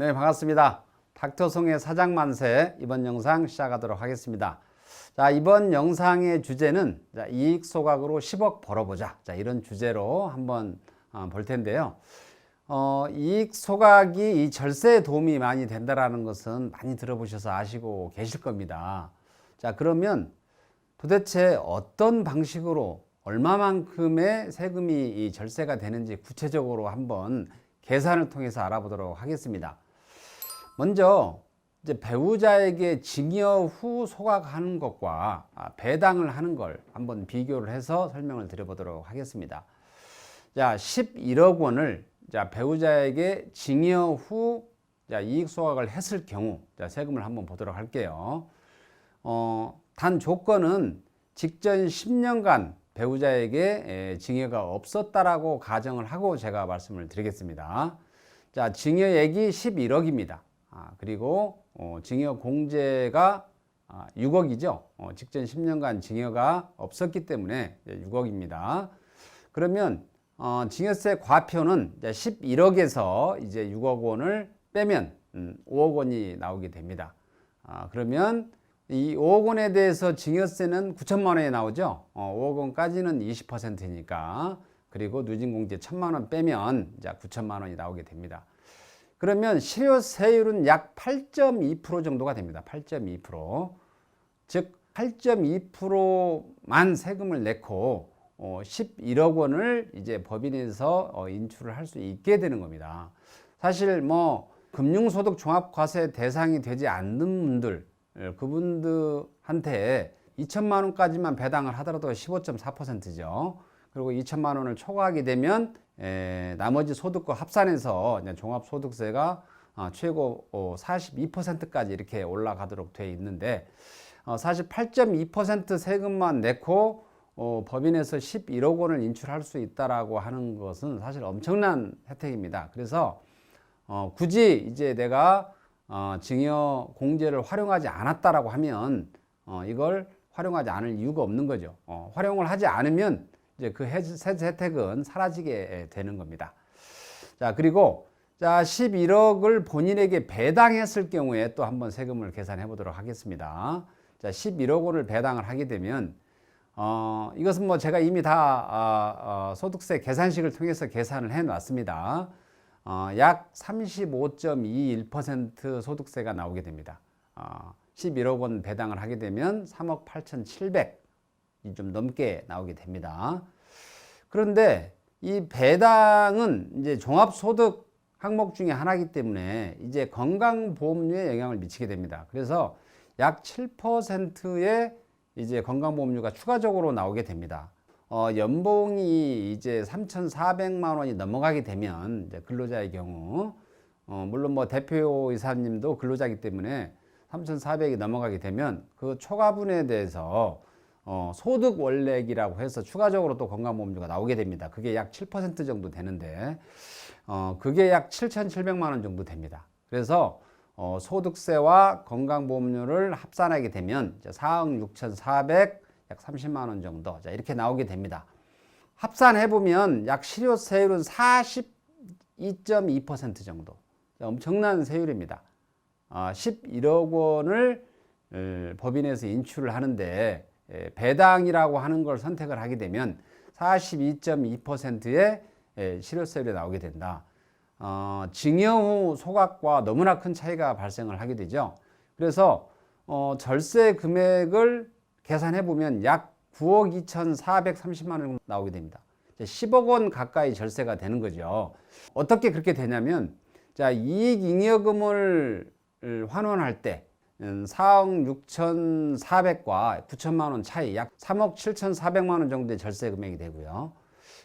네, 반갑습니다. 닥터송의 사장만세 이번 영상 시작하도록 하겠습니다. 자, 이번 영상의 주제는 자, 이익 소각으로 10억 벌어보자. 자, 이런 주제로 한번 어, 볼 텐데요. 어, 이익 소각이 이 절세에 도움이 많이 된다라는 것은 많이 들어보셔서 아시고 계실 겁니다. 자, 그러면 도대체 어떤 방식으로 얼마만큼의 세금이 이 절세가 되는지 구체적으로 한번 계산을 통해서 알아보도록 하겠습니다. 먼저 이제 배우자에게 징여 후 소각하는 것과 아, 배당을 하는 걸 한번 비교를 해서 설명을 드려보도록 하겠습니다. 자, 11억 원을 자, 배우자에게 징여 후 자, 이익 소각을 했을 경우 자, 세금을 한번 보도록 할게요. 어, 단 조건은 직전 10년간 배우자에게 에, 징여가 없었다라고 가정을 하고 제가 말씀을 드리겠습니다. 자, 징여액이 11억입니다. 아, 그리고 어, 징여 공제가 아, 6억이죠. 어, 직전 10년간 징여가 없었기 때문에 6억입니다. 그러면 어, 징여세 과표는 이제 11억에서 이제 6억 원을 빼면 음, 5억 원이 나오게 됩니다. 아, 그러면 이 5억 원에 대해서 징여세는 9천만 원에 나오죠. 어, 5억 원까지는 20%니까 그리고 누진공제 1천만 원 빼면 이제 9천만 원이 나오게 됩니다. 그러면 실효세율은 약 8.2% 정도가 됩니다. 8.2%. 즉 8.2%만 세금을 내고 어, 11억 원을 이제 법인에서 어, 인출을 할 수 있게 되는 겁니다. 사실 뭐 금융소득 종합과세 대상이 되지 않는 분들 예, 그분들한테 2천만 원까지만 배당을 하더라도 15.4%죠. 그리고 2천만 원을 초과하게 되면 에, 나머지 소득과 합산해서 종합소득세가 어, 최고 어, 42%까지 이렇게 올라가도록 돼 있는데 어, 사실 8.2% 세금만 내고 어, 법인에서 11억 원을 인출할 수 있다라고 하는 것은 사실 엄청난 혜택입니다. 그래서 어, 굳이 이제 내가 어, 증여 공제를 활용하지 않았다라고 하면 어, 이걸 활용하지 않을 이유가 없는 거죠. 어, 활용을 하지 않으면 이제 그 세제 혜택은 사라지게 되는 겁니다. 자, 그리고 자, 11억을 본인에게 배당했을 경우에 또 한번 세금을 계산해 보도록 하겠습니다. 자, 11억 원을 배당을 하게 되면 어, 이것은 뭐 제가 이미 다 어, 어, 소득세 계산식을 통해서 계산을 해 놨습니다. 어, 약 35.21% 소득세가 나오게 됩니다. 어, 11억 원 배당을 하게 되면 3억 8,700이 좀 넘게 나오게 됩니다. 그런데 이 배당은 이제 종합소득 항목 중에 하나이기 때문에 이제 건강보험료에 영향을 미치게 됩니다. 그래서 약 7%의 이제 건강보험료가 추가적으로 나오게 됩니다. 어, 연봉이 이제 3,400만 원이 넘어가게 되면 근로자의 경우 어, 물론 뭐 대표 이사님도 근로자이기 때문에 3,400이 넘어가게 되면 그 초과분에 대해서 어, 소득 원래액이라고 해서 추가적으로 또 건강보험료가 나오게 됩니다. 그게 약 7% 정도 되는데 어, 그게 약 7,700만 원 정도 됩니다. 그래서 어, 소득세와 건강보험료를 합산하게 되면 4억 6,400, 약 30만 원 정도 자, 이렇게 나오게 됩니다. 합산해 보면 약 실효 세율은 42.2% 정도. 엄청난 세율입니다. 아, 11억 원을 법인에서 인출을 하는데 배당이라고 하는 걸 선택을 하게 되면 42.2%의 실효세율이 나오게 된다. 어, 징여 후 소각과 너무나 큰 차이가 발생을 하게 되죠. 그래서 어, 절세 금액을 계산해 보면 약 9억 2,430만 원 나오게 됩니다. 10억 원 가까이 절세가 되는 거죠. 어떻게 그렇게 되냐면 자, 이익 잉여금을 환원할 때 4억 음, 6,400과 9천만 원 차이 약 3억 7,400만 원 정도의 절세 금액이 되고요.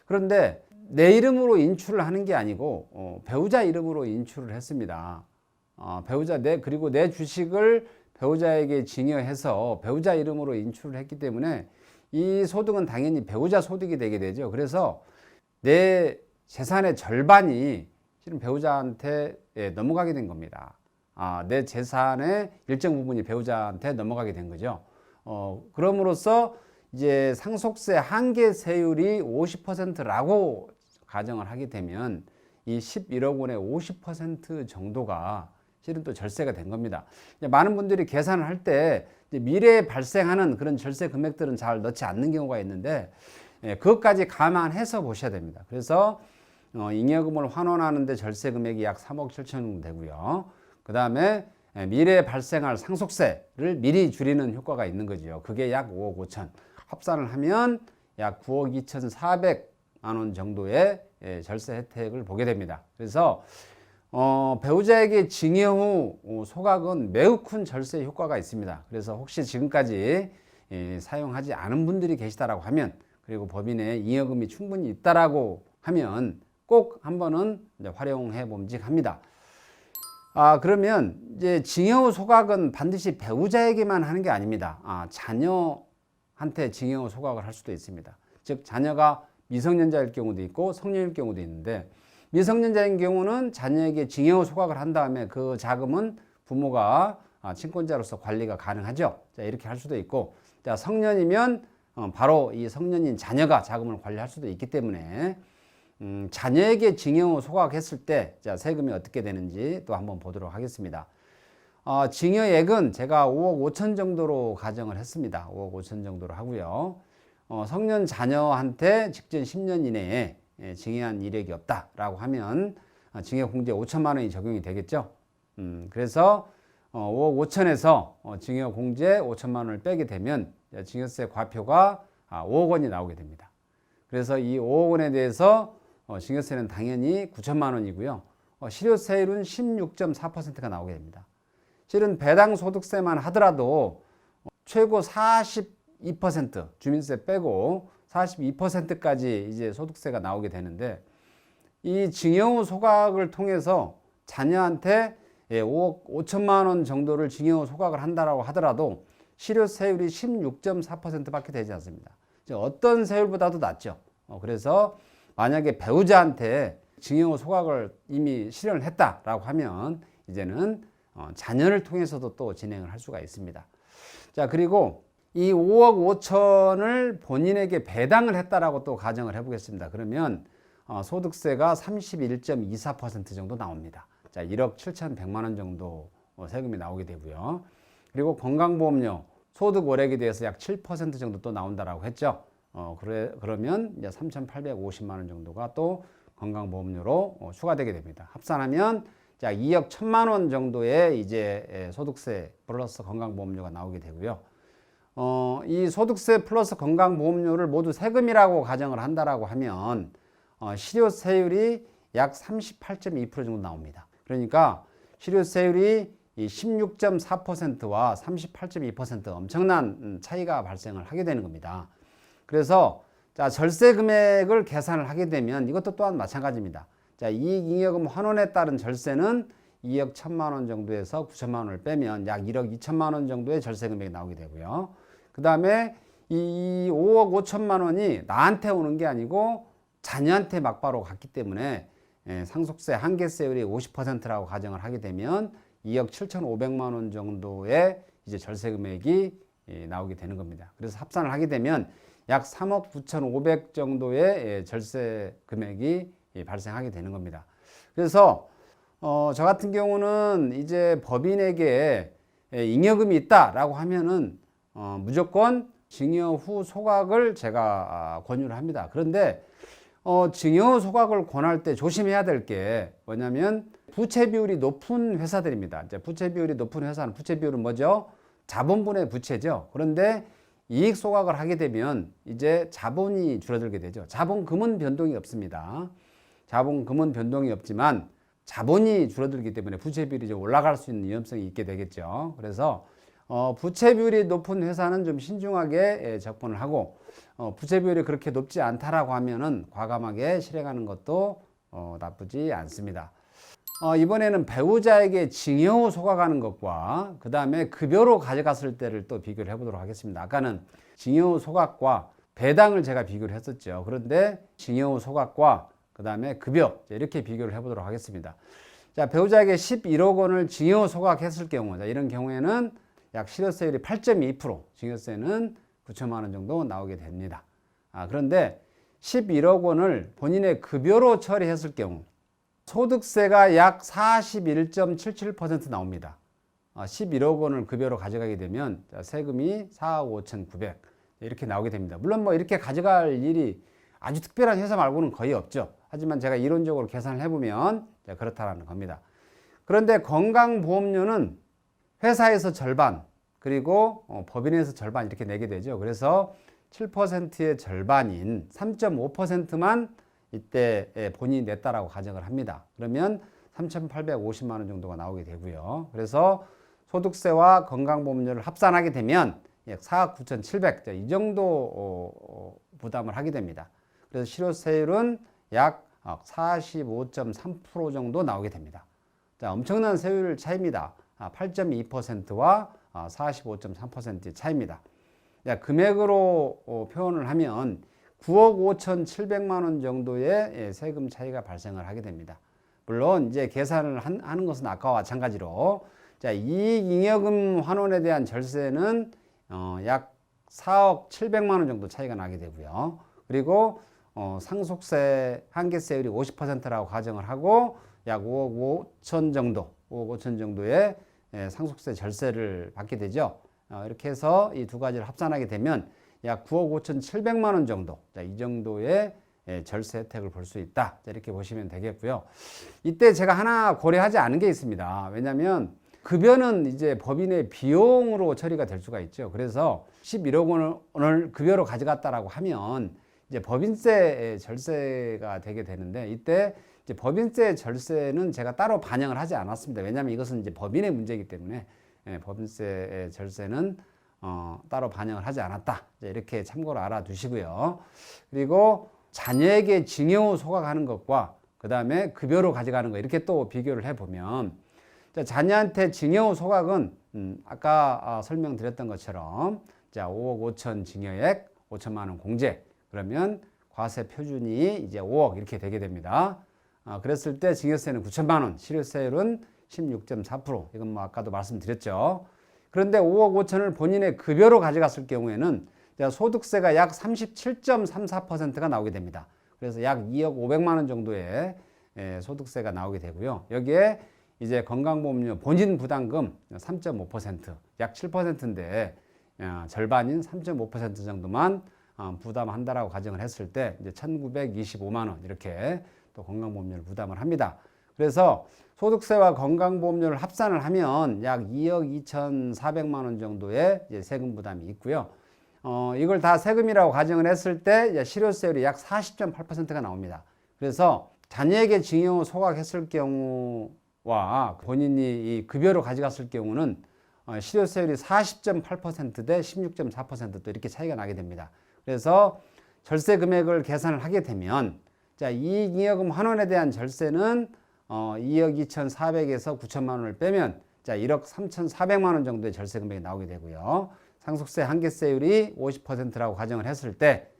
그런데 내 이름으로 인출을 하는 게 아니고 어, 배우자 이름으로 인출을 했습니다. 어, 배우자 내 그리고 내 주식을 배우자에게 증여해서 배우자 이름으로 인출을 했기 때문에 이 소득은 당연히 배우자 소득이 되게 되죠. 그래서 내 재산의 절반이 실은 배우자한테 예, 넘어가게 된 겁니다. 아, 내 재산의 일정 부분이 배우자한테 넘어가게 된 거죠. 어, 그럼으로써 이제 상속세 한계 세율이 50%라고 가정을 하게 되면 이 11억 원의 50% 정도가 실은 또 절세가 된 겁니다. 많은 분들이 계산을 할 때 미래에 발생하는 그런 절세 금액들은 잘 넣지 않는 경우가 있는데 예, 그것까지 감안해서 보셔야 됩니다. 그래서 어, 잉여금을 환원하는데 절세 금액이 약 3억 7천 정도 되고요. 그 다음에 미래에 발생할 상속세를 미리 줄이는 효과가 있는 거죠. 그게 약 5억 5천. 합산을 하면 약 9억 2,400만 원 정도의 예, 절세 혜택을 보게 됩니다. 그래서 어, 배우자에게 징여 후 어, 소각은 매우 큰 절세 효과가 있습니다. 그래서 혹시 지금까지 예, 사용하지 않은 분들이 계시다라고 하면 그리고 법인에 잉여금이 충분히 있다라고 하면 꼭 한번은 활용해 봄직합니다. 아, 그러면 이제 징여 후 소각은 반드시 배우자에게만 하는 게 아닙니다. 아, 자녀한테 징여 후 소각을 할 수도 있습니다. 즉 자녀가 미성년자일 경우도 있고 성년일 경우도 있는데 미성년자인 경우는 자녀에게 징여 후 소각을 한 다음에 그 자금은 부모가 아, 친권자로서 관리가 가능하죠. 자, 이렇게 할 수도 있고 자, 성년이면 어, 바로 이 성년인 자녀가 자금을 관리할 수도 있기 때문에 음, 자녀에게 후 소각했을 때 자, 세금이 어떻게 되는지 또 한번 보도록 하겠습니다. 어, 징여액은 제가 5억 5천 정도로 가정을 했습니다. 5억 5천 정도로 하고요. 어, 성년 자녀한테 직전 10년 이내에 예, 징여한 이력이 없다라고 하면 어, 징여 공제 5천만 원이 적용이 되겠죠. 음, 그래서 어, 5억 5천에서 어, 징여 공제 5천만 원을 빼게 되면 징여세 과표가 아, 5억 원이 나오게 됩니다. 그래서 이 5억 원에 대해서 어, 징여세는 당연히 9천만 원이고요. 어, 실효세율은 16.4%가 나오게 됩니다. 실은 배당 소득세만 하더라도 어, 최고 42% 주민세 빼고 42%까지 이제 소득세가 나오게 되는데 이 징여 후 소각을 통해서 자녀한테 5억 예, 5천만 원 정도를 징여 후 소각을 한다라고 하더라도 실효세율이 16.4%밖에 되지 않습니다. 어떤 세율보다도 낮죠. 어, 그래서 만약에 배우자한테 후 소각을 이미 실현을 했다라고 하면 이제는 어, 자녀를 통해서도 또 진행을 할 수가 있습니다. 자, 그리고 이 5억 5천을 본인에게 배당을 했다라고 또 가정을 해보겠습니다. 그러면 어, 소득세가 31.24% 정도 나옵니다. 자, 1억 7천100만 원 정도 어, 세금이 나오게 되고요. 그리고 건강보험료 소득 월액에 대해서 약 7% 정도 또 나온다라고 했죠. 어, 그래, 그러면 이제 3,850만 원 정도가 또 건강보험료로 어, 추가되게 됩니다. 합산하면 자, 2억 1천만 원 정도의 이제 소득세 플러스 건강보험료가 나오게 되고요. 어, 이 소득세 플러스 건강보험료를 모두 세금이라고 가정을 한다라고 하면 어, 실효세율이 약 38.2% 정도 나옵니다. 그러니까 실효세율이 16.4%와 38.2% 엄청난 음, 차이가 발생을 하게 되는 겁니다. 그래서 자, 절세 금액을 계산을 하게 되면 이것도 또한 마찬가지입니다. 자, 이익 잉여금 환원에 따른 절세는 2억 1천만 원 정도에서 9천만 원을 빼면 약 1억 2천만 원 정도의 절세 금액이 나오게 되고요. 그 다음에 이 5억 5천만 원이 나한테 오는 게 아니고 자녀한테 막바로 갔기 때문에 예, 상속세 한계세율이 50%라고 가정을 하게 되면 2억 7천5백만 원 정도의 이제 절세 금액이 예, 나오게 되는 겁니다. 그래서 합산을 하게 되면 약 3억 9천5백 정도의 예, 절세 금액이 발생하게 되는 겁니다. 그래서 어, 저 같은 경우는 이제 법인에게 잉여금이 있다라고 하면은 어, 무조건 징여 후 소각을 제가 아, 권유를 합니다. 그런데 어, 징여 소각을 권할 때 조심해야 될 게 뭐냐면 부채 비율이 높은 회사들입니다. 이제 부채 비율이 높은 회사는 부채 비율은 뭐죠? 자본분의 부채죠. 그런데 이익 소각을 하게 되면 이제 자본이 줄어들게 되죠. 자본금은 변동이 없습니다. 자본금은 변동이 없지만 자본이 줄어들기 때문에 부채 비율이 좀 올라갈 수 있는 위험성이 있게 되겠죠. 그래서 어, 부채 비율이 높은 회사는 좀 신중하게 예, 접근을 하고 어, 부채 비율이 그렇게 높지 않다라고 하면은 과감하게 실행하는 것도 어, 나쁘지 않습니다. 어, 이번에는 배우자에게 징여 후 소각하는 것과 그 다음에 급여로 가져갔을 때를 또 비교를 해보도록 하겠습니다. 아까는 징여 후 소각과 배당을 제가 비교를 했었죠. 그런데 징여 후 소각과 그 다음에 급여 이렇게 비교를 해보도록 하겠습니다. 자 배우자에게 11억 원을 징여 후 소각했을 경우 자, 이런 경우에는 약 실효세율이 8.2% 징여세는 9천만 원 정도 나오게 됩니다. 아, 그런데 11억 원을 본인의 급여로 처리했을 경우 소득세가 약 41.77% 나옵니다. 아, 11억 원을 급여로 가져가게 되면 자, 세금이 4억 5,900 이렇게 나오게 됩니다. 물론 뭐 이렇게 가져갈 일이 아주 특별한 회사 말고는 거의 없죠. 하지만 제가 이론적으로 계산을 해보면 자, 그렇다라는 겁니다. 그런데 건강보험료는 회사에서 절반 그리고 어, 법인에서 절반 이렇게 내게 되죠. 그래서 7%의 절반인 3.5%만 이때 예, 본인이 냈다라고 가정을 합니다. 그러면 3,850만 원 정도가 나오게 되고요. 그래서 소득세와 건강보험료를 합산하게 되면 약 4억 9,700, 이 정도 어, 어, 부담을 하게 됩니다. 그래서 실효세율은 약 45.3% 정도 나오게 됩니다. 자, 엄청난 세율 차이입니다. 8.2%와 45.3%의 차이입니다. 자, 금액으로 어, 표현을 하면 9억 5,700만 원 정도의 예, 세금 차이가 발생을 하게 됩니다. 물론 이제 계산을 한, 하는 것은 아까와 마찬가지로 자, 이익잉여금 환원에 대한 절세는 어, 약 4억 700만 원 정도 차이가 나게 되고요. 그리고 어, 상속세 한계세율이 50%라고 가정을 하고 약 5억 5천 정도, 5억 5천 정도의 예, 상속세 절세를 받게 되죠. 어, 이렇게 해서 이 두 가지를 합산하게 되면 약 9억 5천 7백만 원 정도, 자, 이 정도의 예, 절세 혜택을 볼 수 있다. 자, 이렇게 보시면 되겠고요. 이때 제가 하나 고려하지 않은 게 있습니다. 왜냐하면 급여는 이제 법인의 비용으로 처리가 될 수가 있죠. 그래서 11억 원을 급여로 가져갔다라고 하면 이제 법인세 절세가 되게 되는데 이때 이제 법인세 절세는 제가 따로 반영을 하지 않았습니다. 왜냐하면 이것은 이제 법인의 문제이기 때문에 예, 법인세 절세는 어, 따로 반영을 하지 않았다. 이렇게 참고로 알아두시고요. 그리고 자녀에게 징여 후 소각하는 것과 그 다음에 급여로 가져가는 거 이렇게 또 비교를 해보면 자, 자녀한테 징여 후 소각은 음, 아까 아, 설명드렸던 것처럼 자 5억 5천 징여액 5천만 원 공제 그러면 과세 표준이 이제 5억 이렇게 되게 됩니다. 아, 그랬을 때 징여세는 9천만 원, 실효세율은 16.4% 이건 뭐 아까도 말씀드렸죠. 그런데 5억 5천을 본인의 급여로 가져갔을 경우에는 소득세가 약 37.34%가 나오게 됩니다. 그래서 약 2억 500만 원 정도의 예, 소득세가 나오게 되고요. 여기에 이제 건강보험료 본인 부담금 3.5%, 약 7%인데 절반인 3.5% 정도만 어, 부담한다라고 가정을 했을 때 이제 1,925만 원 이렇게 또 건강보험료를 부담을 합니다. 그래서 소득세와 건강보험료를 합산을 하면 약 2억 2,400만 원 정도의 세금 부담이 있고요. 어, 이걸 다 세금이라고 가정을 했을 때 실효세율이 약 40.8%가 나옵니다. 그래서 자녀에게 징용 소각했을 경우와 본인이 이 급여로 가져갔을 경우는 어, 실효세율이 40.8%대 16.4%또 이렇게 차이가 나게 됩니다. 그래서 절세 금액을 계산을 하게 되면 자, 이익잉여금 환원에 대한 절세는 어, 2억 2,400에서 9천만 원을 빼면 자, 1억 3,400만 원 정도의 절세 금액이 나오게 되고요. 상속세 한계세율이 50%라고 가정을 했을 때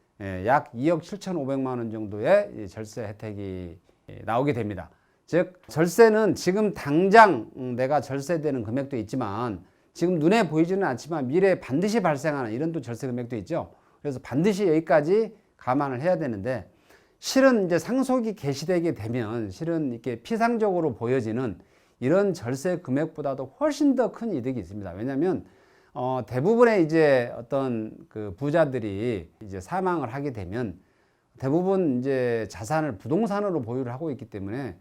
약 2억 7,500만 원 정도의 절세 혜택이 예, 나오게 됩니다. 즉 절세는 지금 당장 음, 내가 절세되는 금액도 있지만 지금 눈에 보이지는 않지만 미래에 반드시 발생하는 이런 또 절세 금액도 있죠. 그래서 반드시 여기까지 감안을 해야 되는데 실은 이제 상속이 개시되게 되면 실은 이렇게 피상적으로 보여지는 이런 절세 금액보다도 훨씬 더 큰 이득이 있습니다. 왜냐하면 어, 대부분의 이제 어떤 그 부자들이 이제 사망을 하게 되면 대부분 이제 자산을 부동산으로 보유를 하고 있기 때문에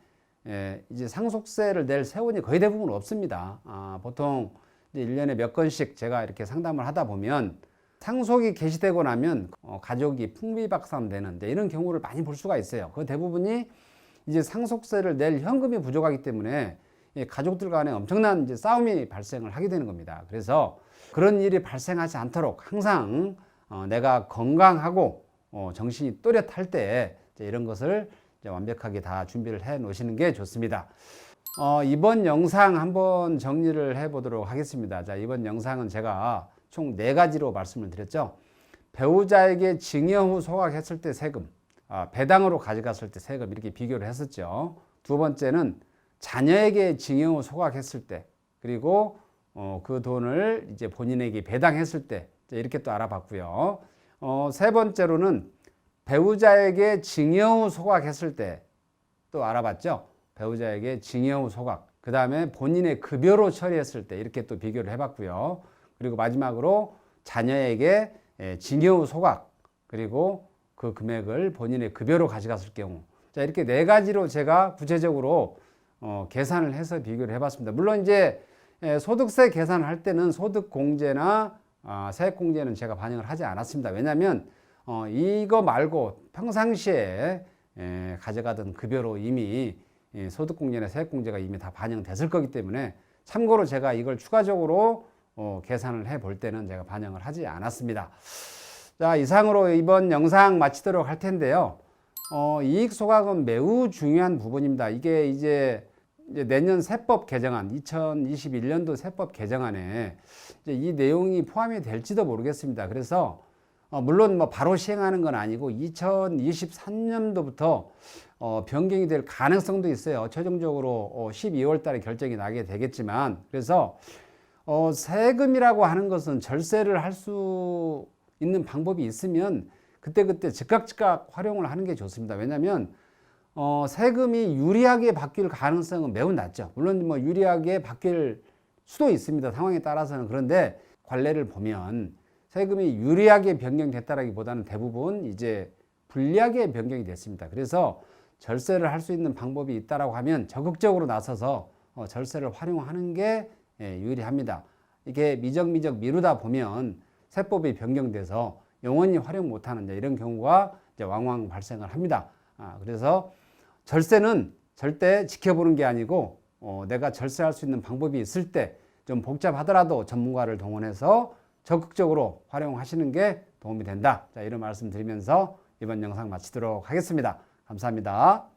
예, 이제 상속세를 낼 세원이 거의 대부분 없습니다. 아, 보통 이제 1년에 몇 건씩 제가 이렇게 상담을 하다 보면 상속이 개시되고 나면 어, 가족이 풍비박산되는 이런 경우를 많이 볼 수가 있어요. 그 대부분이 이제 상속세를 낼 현금이 부족하기 때문에 가족들 간에 엄청난 이제 싸움이 발생을 하게 되는 겁니다. 그래서 그런 일이 발생하지 않도록 항상 어, 내가 건강하고 어, 정신이 또렷할 때 이런 것을 완벽하게 다 준비를 해 놓으시는 게 좋습니다. 어, 이번 영상 한번 정리를 해 보도록 하겠습니다. 자, 이번 영상은 제가 총 네 가지로 말씀을 드렸죠. 배우자에게 징여 후 소각했을 때 세금, 아, 배당으로 가져갔을 때 세금 이렇게 비교를 했었죠. 두 번째는 자녀에게 징여 후 소각했을 때, 그리고 어, 그 돈을 이제 본인에게 배당했을 때 이렇게 또 알아봤고요. 어, 세 번째로는 배우자에게 징여 후 소각했을 때 또 알아봤죠. 배우자에게 징여 후 소각, 그 다음에 본인의 급여로 처리했을 때 이렇게 또 비교를 해봤고요. 그리고 마지막으로 자녀에게 예, 징여 후 소각, 그리고 그 금액을 본인의 급여로 가져갔을 경우. 자, 이렇게 네 가지로 제가 구체적으로 어, 계산을 해서 비교를 해봤습니다. 물론 이제 예, 소득세 계산을 할 때는 소득공제나 아, 세액공제는 제가 반영을 하지 않았습니다. 왜냐하면 어, 이거 말고 평상시에 예, 가져가던 급여로 이미 이 소득공제나 세액공제가 이미 다 반영됐을 거기 때문에 참고로 제가 이걸 추가적으로 어, 계산을 해 볼 때는 제가 반영을 하지 않았습니다. 자, 이상으로 이번 영상 마치도록 할 텐데요. 어, 이익 소각은 매우 중요한 부분입니다. 이게 이제, 이제 내년 세법 개정안, 2021년도 세법 개정안에 이 내용이 포함이 될지도 모르겠습니다. 그래서 어, 물론 뭐 바로 시행하는 건 아니고 2023년도부터 어, 변경이 될 가능성도 있어요. 최종적으로 어, 12월 달에 결정이 나게 되겠지만 그래서 어, 세금이라고 하는 것은 절세를 할 수 있는 방법이 있으면 그때그때 즉각 즉각 활용을 하는 게 좋습니다. 왜냐하면 어, 세금이 유리하게 바뀔 가능성은 매우 낮죠. 물론 뭐 유리하게 바뀔 수도 있습니다. 상황에 따라서는 그런데 관례를 보면 세금이 유리하게 변경됐다라기보다는 대부분 이제 불리하게 변경이 됐습니다. 그래서 절세를 할 수 있는 방법이 있다라고 하면 적극적으로 나서서 어, 절세를 활용하는 게 예, 유리합니다. 이게 미적미적 미루다 보면 세법이 변경돼서 영원히 활용 못하는 이런 경우가 왕왕 발생을 합니다. 아, 그래서 절세는 절대 지켜보는 게 아니고 어, 내가 절세할 수 있는 방법이 있을 때 좀 복잡하더라도 전문가를 동원해서 적극적으로 활용하시는 게 도움이 된다. 자, 이런 말씀 드리면서 이번 영상 마치도록 하겠습니다. 감사합니다.